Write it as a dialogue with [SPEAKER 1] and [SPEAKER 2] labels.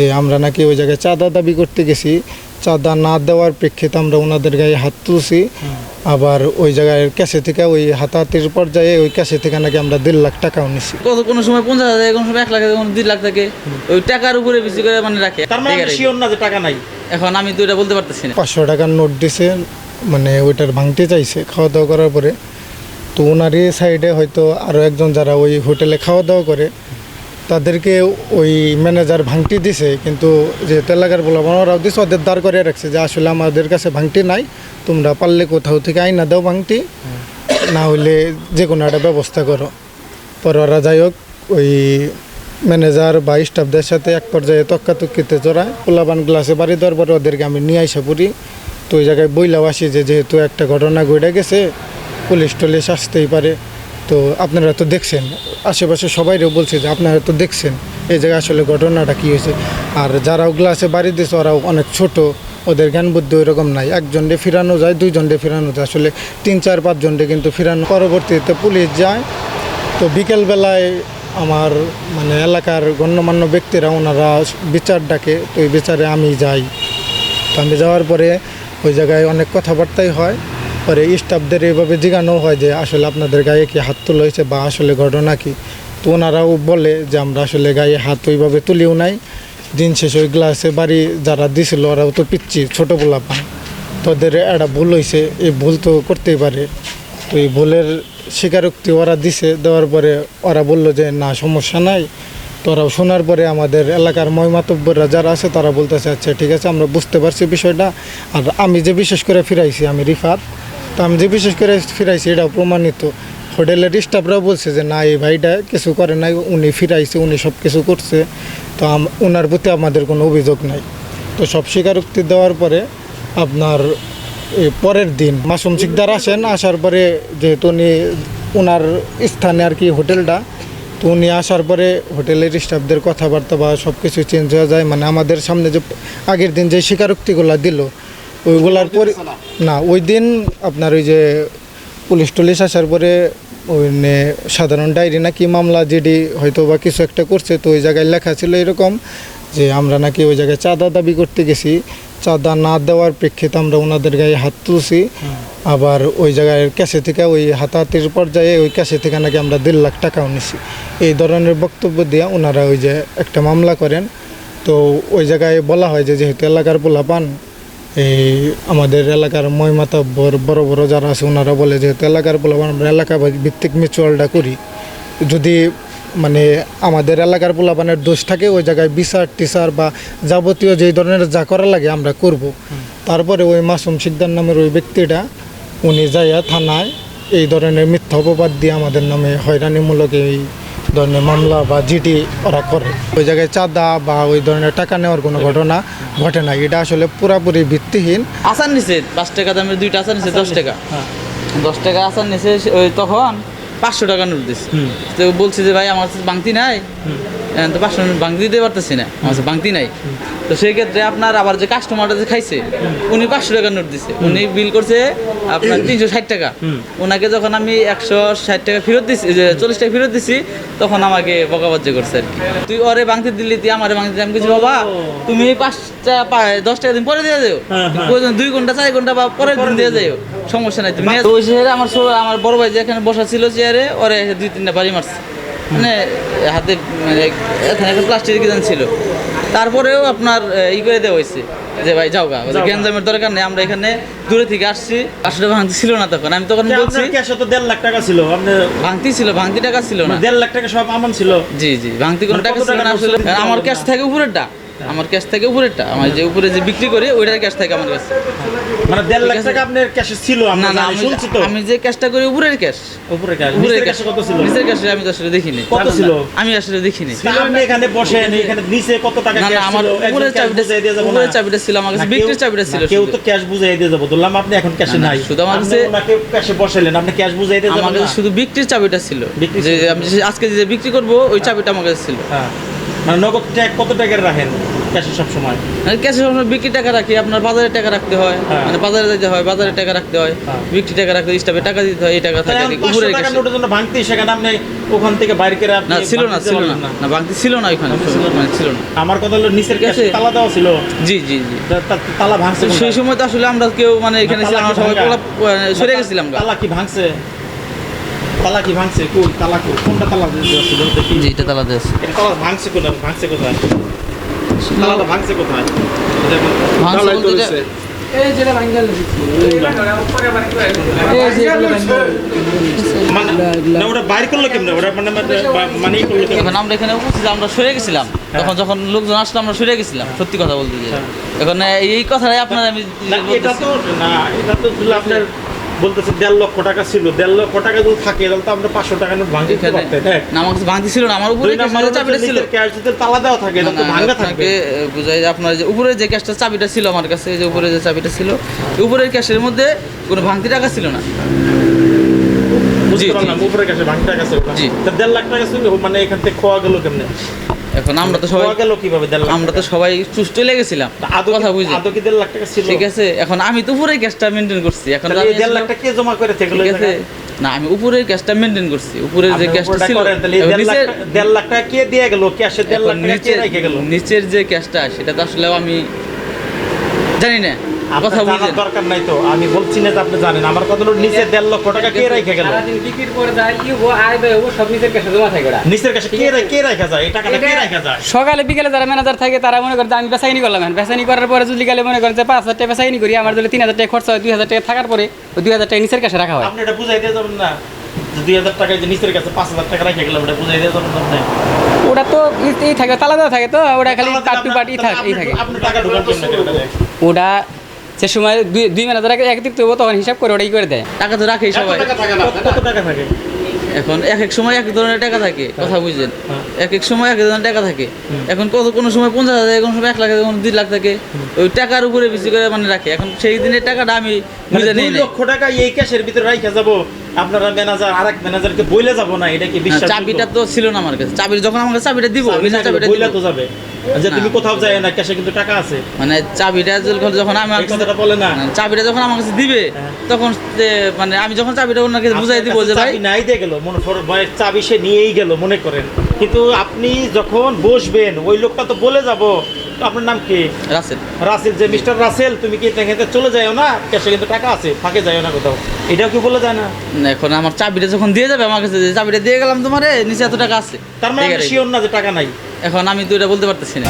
[SPEAKER 1] যে আমরা নাকি ওই জায়গায় চাঁদা দাবি করতে গেছি। চাঁদা না দেওয়ার প্রেক্ষিতে আমরা ওনাদের গায়ে হাত তুলছি। আবার ওই জায়গায় ক্যাশে থেকে ওই হাতাহাতির পর্যায়ে ওই ক্যাশে থেকে নাকি আমরা দেড় লাখ টাকাও নিছি।
[SPEAKER 2] কত কোনো সময় পঞ্চাশ হাজার কোনো সময় এক লাখ থাকে কোনো দুই লাখ থাকে। ওই টাকার উপরে বেশি করে মানে রাখে।
[SPEAKER 3] তার মানে
[SPEAKER 2] টাকা
[SPEAKER 3] শিওর না যে টাকা নাই।
[SPEAKER 2] এখন আমি তো এটা বলতে পারতেছি না।
[SPEAKER 1] পাঁচশো টাকার নোট দিছে মানে ওইটার ভাঙতে চাইছে খাওয়া দাওয়া করার পরে। তো ওনারই সাইডে হয়তো আরও একজন যারা ওই হোটেলে খাওয়া দাওয়া করে তাদেরকে ওই ম্যানেজার ভাঙটি দিছে, কিন্তু যে তেলাগার বলা ওরাও দিছে, ওদের দাঁড় করে রাখছে যে আসলে আমাদের কাছে ভাঙটি নাই, তোমরা পারলে কোথাও থেকে আইনা দাও ভাঙটি, না হলে যে কোনো একটা ব্যবস্থা করো। পরে ওরা যাই হোক, ওই ম্যানেজার বা স্টাফদের সাথে এক পর্যায়ে তক্কাতক্কিতে চড়ায় পোলাবান গ্লাসে বাড়ি দেওয়ার পরে ওদেরকে আমি নিয়ে আইসা পড়ি। তো ওই জায়গায় বইলাও আসি যে যেহেতু একটা ঘটনা ঘটে গেছে, পুলিশ টুলিশ আসতেই পারে। তো আপনারা তো দেখছেন, আশেপাশে সবাইও বলছে যে আপনারা তো দেখছেন এই জায়গায় আসলে ঘটনাটা কী হয়েছে। আর যারাও গ্লাসে বাড়ি দিয়েছে, ওরাও অনেক ছোট, ওদের জ্ঞান বুদ্ধি ওইরকম নাই। একজনকে ফিরানো যায় দুইজনকে ফিরানো যায়। আসলে তিন, চার পাঁচজনকে কিন্তু ফিরানো। পরবর্তীতে পুলিশ যায়। তো বিকেলবেলায় আমার মানে এলাকার গণ্যমান্য ব্যক্তিরা, ওনারা বিচার ডাকে, তো ওই বিচারে আমি যাই। তো আমি যাওয়ার পরে ওই জায়গায় অনেক কথাবার্তাই হয়। পরে স্টাফদের এইভাবে জিজ্ঞানো হয় যে আসলে আপনাদের গায়ে কি হাত তোলা হয়েছে বা আসলে ঘটনা কি? তো ওনারাও বলে যে আমরা আসলে গায়ে হাত ওইভাবে তুলিও নাই। দিন শেষে ওই গ্লাসে বাড়ি যারা দিছিল ওরাও তো পিচ্ছি ছোটো পোলা পান তোদের একটা ভুল হয়েছে, এই ভুল তো করতেই পারে। তো এই ভুলের স্বীকারোক্তি ওরা দিছে, দেওয়ার পরে ওরা বলল যে না, সমস্যা নাই। তো ওরাও শোনার পরে আমাদের এলাকার ময়মাতব্যরা যারা আছে তারা বলতেছে আচ্ছা ঠিক আছে, আমরা বুঝতে পারছি বিষয়টা। আর আমি যে বিশেষ করে ফিরাইছি, আমি রিফাত তো আমি যে বিশেষ করে ফিরাইছি, এটাও প্রমাণিত। হোটেলের স্টাফরাও বলছে যে, না, এই ভাইটা কিছু করে নাই, উনি ফিরাইছে, উনি সব কিছু করছে। তো ওনার প্রতি আমাদের কোনো অভিযোগ নাই। তো সব স্বীকারোক্তি দেওয়ার পরে আপনার পরের দিন মাসুম শিকদার আসেন, আসার পরে যেহেতু উনি ওনার স্থানে আর কি হোটেলটা, তো উনি আসার পরে হোটেলের স্টাফদের কথাবার্তা বা সব কিছু চেঞ্জ হয়ে যায়। মানে আমাদের সামনে যে আগের দিন যে স্বীকারোক্তিগুলো দিল ওইগুলার পরে না ওই দিন আপনার ওই যে পুলিশ টুলিশ আসার পরে ওই সাধারণ ডায়েরি নাকি মামলা জিডি হয়তো বা কিছু একটা করছে, তো ওই জায়গায় লেখা ছিল এরকম যে আমরা নাকি ওই জায়গায় চাঁদা দাবি করতে গেছি। চাঁদা না দেওয়ার প্রেক্ষিতে আমরা ওনাদের গায়ে হাত তুলছি। আবার ওই জায়গায় ক্যাশে থেকে ওই হাতাহাতির পর্যায়ে ওই ক্যাশে থেকে নাকি আমরা দেড় লাখ টাকাও নিছি। এই ধরনের বক্তব্য দিয়ে ওনারা ওই যে একটা মামলা করেন। তো ওই জায়গায় বলা হয় যে যেহেতু এলাকার পোলা পান এই আমাদের এলাকার ময়মাতা বড় বড় যারা আছে, ওনারা বলে যেহেতু এলাকার পান আমরা এলাকা ভিত্তিক মিউচুয়ালটা করি। যদি মানে আমাদের এলাকার পোলাপানের দোষ থাকে, ওই জায়গায় বিচার টিচার বা যাবতীয় যেই ধরনের যা করা লাগে আমরা করব। তারপরে ওই মাসুম শিকদার নামের ওই ব্যক্তিটা, উনি যাইয়া থানায় এই ধরনের মিথ্যা অপবাদ দিয়ে আমাদের নামে হয়রানিমূলক এই ধরনের মামলা বা জিডি ওরা করে। ওই জায়গায় চাঁদা বা ওই ধরনের টাকা নেওয়ার কোনো ঘটনা ঘটে না। এটা আসলে পুরাপুরি ভিত্তিহীন।
[SPEAKER 2] আসার নিচে পাঁচ টাকা দামের দুইটা আসার নিচে দশ টাকা। দশ টাকা আসার নিচে ওই তখন পাঁচশো টাকা নোট দিচ্ছে তো বলছে যে ভাই আমার কাছে বাংতি নাই। তো পাঁচশো নোট বাংতি দিতে পারতেছি না। আমার বাংতি নাই। তো সেই ক্ষেত্রে আপনার আবার যে কাস্টমারটা যে খাইছে উনি পাঁচশো টাকা নোট দিছে। উনি বিল করছে আপনার তিনশো ষাট টাকা। ওনাকে যখন আমি একশো ষাট টাকা ফেরত দিছি যে চল্লিশ টাকা ফেরত দিছি তখন আমাকে বকাবাজ্য করছে আর কি। তুই ওরে বাংতি দিলি তুই আমারে বাংতি আমি কিছু বাবা তুমি পাঁচটা দশ টাকা দিন পরে দিয়ে যাও। প্রয়োজন দুই ঘণ্টা চার ঘণ্টা বা পরের দিন দিয়ে যাও সমস্যা নাই তুমি ওই চেয়ারে আমার আমার বড় ভাই যেখানে বসা ছিল চেয়ারে ওরে দুই তিনটা বাড়ি মারছে। মানে হাতে মানে এখানে একটা প্লাস্টিকের কি ছিল। তারপরেও আপনার ই করে দেওয়া হয়েছে যে ভাই যাও গা গ্যাঞ্জামের দরকার নেই আমরা এখানে দূরে থেকে আসছি। আসলে ভাঙতি ছিল না তখন আমি তখন বলছি
[SPEAKER 3] তো দেড় লাখ টাকা ছিল
[SPEAKER 2] ভাঙতি ছিল ভাঙতি টাকা ছিল না।
[SPEAKER 3] দেড় লাখ টাকা সব আমান ছিল।
[SPEAKER 2] জি জি ভাঙতি কোনো
[SPEAKER 3] মানে
[SPEAKER 2] টাকা ছিল না আসলে। আমার ক্যাশ থাকে উপরেরটা। আমার ক্যাশ থাকে উপরেরটা। আমার যে উপরে যে বিক্রি করি ওইটার ক্যাশ থাকে আমার কাছে।
[SPEAKER 3] মানে দেড় লাখ টাকা আপনার ক্যাশে ছিল
[SPEAKER 2] না না আমি
[SPEAKER 3] শুনছি তো।
[SPEAKER 2] আমি যে ক্যাশটা করি উপরের ক্যাশ
[SPEAKER 3] উপরে ক্যাশ
[SPEAKER 2] উপরের ক্যাশ
[SPEAKER 3] কত ছিল?
[SPEAKER 2] নিচের ক্যাশে আমি আসলে দেখিনি।
[SPEAKER 3] কত ছিল?
[SPEAKER 2] আমি আসলে দেখিনি।
[SPEAKER 3] আপনি এখানে বসেন এখানে নিচে কত টাকা
[SPEAKER 2] না না
[SPEAKER 3] ক্যাশ
[SPEAKER 2] আমার উপরের চাবিটা
[SPEAKER 3] দিয়ে যাব
[SPEAKER 2] উপরের চাবিটা ছিল আমার কাছে বিক্রির চাবিটা ছিল
[SPEAKER 3] কেউ তো ক্যাশ বুঝাই দিয়ে যাব বললাম আপনি এখন ক্যাশে নাই।
[SPEAKER 2] শুধু আমার
[SPEAKER 3] আপনি
[SPEAKER 2] কাছে-
[SPEAKER 3] ওনাকে ক্যাশে বসাইলেন আপনি ক্যাশ বুঝাই দিয়ে
[SPEAKER 2] আমার কাছে শুধু বিক্রির চাবিটা ছিল। যে আমি আজকে যে বিক্রি করব ওই চাবিটা আমার কাছে ছিল।
[SPEAKER 3] হ্যাঁ। মানে নগদ ট্যাগ কত টাকার রাখেন ক্যাশে সব সময়
[SPEAKER 2] ক্যাশে সবসময় বিক্রি টাকা রাখি আপনার বাজারে টাকা রাখতে হয়।
[SPEAKER 3] হ্যাঁ।
[SPEAKER 2] মানে বাজারে যেতে হয় বাজারে টাকা রাখতে হয়
[SPEAKER 3] হ্যাঁ।
[SPEAKER 2] বিক্রি টাকা রাখতে স্টাফে টাকা দিতে হয় এই টাকা থাকে উপরে cash-
[SPEAKER 3] নোটের জন্য ভাঙতে সেখানে আপনি ওখান থেকে বাইরে করে
[SPEAKER 2] না ছিল না ছিল না। না। বাংতি ছিল না ওইখানে
[SPEAKER 3] ছিল না।
[SPEAKER 2] মানে ছিল না।
[SPEAKER 3] আমার কথা হলো নিচের ক্যাশে তালা দেওয়া ছিল।
[SPEAKER 2] জি জি জি।
[SPEAKER 3] তালা ভাঙছে
[SPEAKER 2] সেই সময় তো আসলে আমরা কেউ মানে এখানে ছিলাম সবাই সরে গেছিলাম।
[SPEAKER 3] তালা কি ভাঙছে? তালা কি ভাঙছে? কই তালা? কোনটা তালা দেওয়া ছিল? দেখি
[SPEAKER 2] জি এটা আছে
[SPEAKER 3] এটা তালা ভাঙছে কোথায়? ভাঙছে কোথায়? তালাটা ভাঙছে কোথায়?
[SPEAKER 2] ভাঙছে বলতে
[SPEAKER 4] এই যেটা এই যে
[SPEAKER 3] মানে না ওটা বাইর করল কেমনে? ওটা মানে মানে- মানে করল কেমনে?
[SPEAKER 2] আমরা এখানে উপস্থিত আমরা সরে গেছিলাম। তখন যখন লোকজন আসলো আমরা সরে গেছিলাম সত্যি কথা বলতে যে
[SPEAKER 3] হ্যাঁ।
[SPEAKER 2] এখন এই কথাটাই আপনার আমি
[SPEAKER 3] এটা তো না এটা তো আপনার বলতেছে দেড় লক্ষ টাকা ছিল দেড় লক্ষ টাকা যদি থাকে তাহলে তো আমরা পাঁচশো টাকা নোট ভাঙতে হ্যাঁ।
[SPEAKER 2] কাছে ভাঙতি ছিল আমার উপরে চাবিটা ছিল।
[SPEAKER 3] ক্যাশ যদি তালা দেওয়া থাকে ভাঙা
[SPEAKER 2] আহ, বুঝাই যে আপনার যে উপরে যে ক্যাশটা চাবিটা ছিল আমার কাছে যে উপরে যে চাবিটা ছিল উপরের ক্যাশের মধ্যে কোনো ভাঙতি টাকা ছিল না।
[SPEAKER 3] বুঝতে পারলাম
[SPEAKER 2] জি।
[SPEAKER 3] উপরে কাছে ভাঙতে টাকা ছিল
[SPEAKER 2] জি।
[SPEAKER 3] দেড় লাখ টাকা ছিল মানে এখান থেকে খোয়া গেল কেমনে?
[SPEAKER 2] এখন আমরা তো সবাই
[SPEAKER 3] গেল কীভাবে? দেড় লাখ
[SPEAKER 2] আমরা তো সবাই চুষ্ট লেগেছিলাম
[SPEAKER 3] আদৌ
[SPEAKER 2] কথা বুঝি
[SPEAKER 3] আদৌ কি দেড় লাখ টাকা ছিল?
[SPEAKER 2] ঠিক আছে এখন আমি তো উপরের ক্যাশটা মেনটেন করছি। এখন আমি
[SPEAKER 3] এই দেড় লাখ টাকা কে জমা করে থেকে
[SPEAKER 2] ঠিক আছে। না আমি উপরের ক্যাশটা মেনটেন করছি। উপরের যে ক্যাশটা ছিল
[SPEAKER 3] এই দেড় লাখ
[SPEAKER 2] নিচের-
[SPEAKER 3] টাকা- কে দিয়ে গেল? ক্যাশে দেড় লাখ টাকা কে রেখে গেল?
[SPEAKER 2] নিচের যে ক্যাশটা সেটা তো আসলে আমি জানি না।
[SPEAKER 3] জানার দরকার নাই তো। আমি বলছি না যে আপনি জানেন। আমার কথা হলো নিচে দেড় লক্ষ টাকা কে রেখে গেল? নিচের কাছে কে কে যায়? এই টাকাটা কে যায়?
[SPEAKER 4] সকালে বিকেলে যারা ম্যানেজার থাকে তারা মনে করে যে আমি বেসাইনি করলাম বেসাইনি করার পরে যদি গেলে মনে করেন যে পাঁচ হাজার টাকা বেসাইনি করি আমার যদি তিন হাজার টাকা খরচা হয় দুই হাজার টাকা থাকার পরে ওই দুই হাজার টাকা নিচের কাছে রাখা হয়।
[SPEAKER 3] আপনি এটা বুঝাই দিয়ে যাবেন না। দুই হাজার টাকা যে নিচের কাছে পাঁচ হাজার টাকা রেখে গেলাম এটা বুঝাই দিয়ে যাবেন না
[SPEAKER 4] ওটা তো এই থাকে তালা দেওয়া থাকে তো ওটা খালি
[SPEAKER 3] তাহলে
[SPEAKER 4] পাট থাকে? ওটা সে সময় দুই দুই এক দিক হব তখন হিসাব করে ওটাই করে দেয়।
[SPEAKER 2] টাকা তো রাখেই সবাই।
[SPEAKER 3] কত কত টাকা থাকে?
[SPEAKER 2] এখন এক এক সময় এক ধরনের টাকা থাকে কথা বুঝছেন?
[SPEAKER 3] হ্যাঁ।
[SPEAKER 2] এক এক সময় এক এক ধরনের টাকা থাকে। এখন কত কোনো সময় পঞ্চাশ হাজার কোনো সময় এক লাখ কোনো দুই লাখ থাকে। ওই টাকার উপরে বেশি করে মানে রাখে। এখন সেই দিনের টাকাটা আমি
[SPEAKER 3] মানে
[SPEAKER 2] বুঝে নিই
[SPEAKER 3] লক্ষ টাকা এই ক্যাশের ভিতরে রাখা যাব। আপনারা ম্যানেজার আরেক ম্যানেজারকে বইলে যাব না এটা কি বিশ্বাস?
[SPEAKER 2] চাবিটা তো ছিল না আমার কাছে। চাবি যখন আমার কাছে চাবিটা দিব চাবিটা
[SPEAKER 3] বইলে তো যাবে। যে তুমি কোথাও যায় না ক্যাশে কিন্তু টাকা আছে।
[SPEAKER 2] মানে চাবিটা যখন আমার
[SPEAKER 3] কথাটা বলে না।
[SPEAKER 2] না, চাবিটা যখন আমার কাছে দিবে
[SPEAKER 3] হ্যাঁ।
[SPEAKER 2] তখন মানে আমি যখন চাবিটা ওনার কাছে বুঝাই দিব যে ভাই
[SPEAKER 3] নাই দিয়ে গেল মনে চাবি সে নিয়েই গেল মনে করেন। কিন্তু আপনি যখন বসবেন ওই লোকটা তো বলে যাব তো আপনার নাম কি?
[SPEAKER 2] রাসেল।
[SPEAKER 3] রাসেল যে মিস্টার রাসেল তুমি কি এখানে চলে যাও না? ক্যাশে কিন্তু টাকা আছে ফাঁকে যাও না কোথাও। এটাও কি বলে যায় না?
[SPEAKER 2] এখন আমার চাবিটা যখন দিয়ে যাবে আমার কাছে যে চাবিটা দিয়ে গেলাম তোমারে নিচে এত টাকা আছে।
[SPEAKER 3] তার মানে শিওর না যে টাকা নাই।
[SPEAKER 2] এখন আমি তো এটা বলতে পারতেছি না।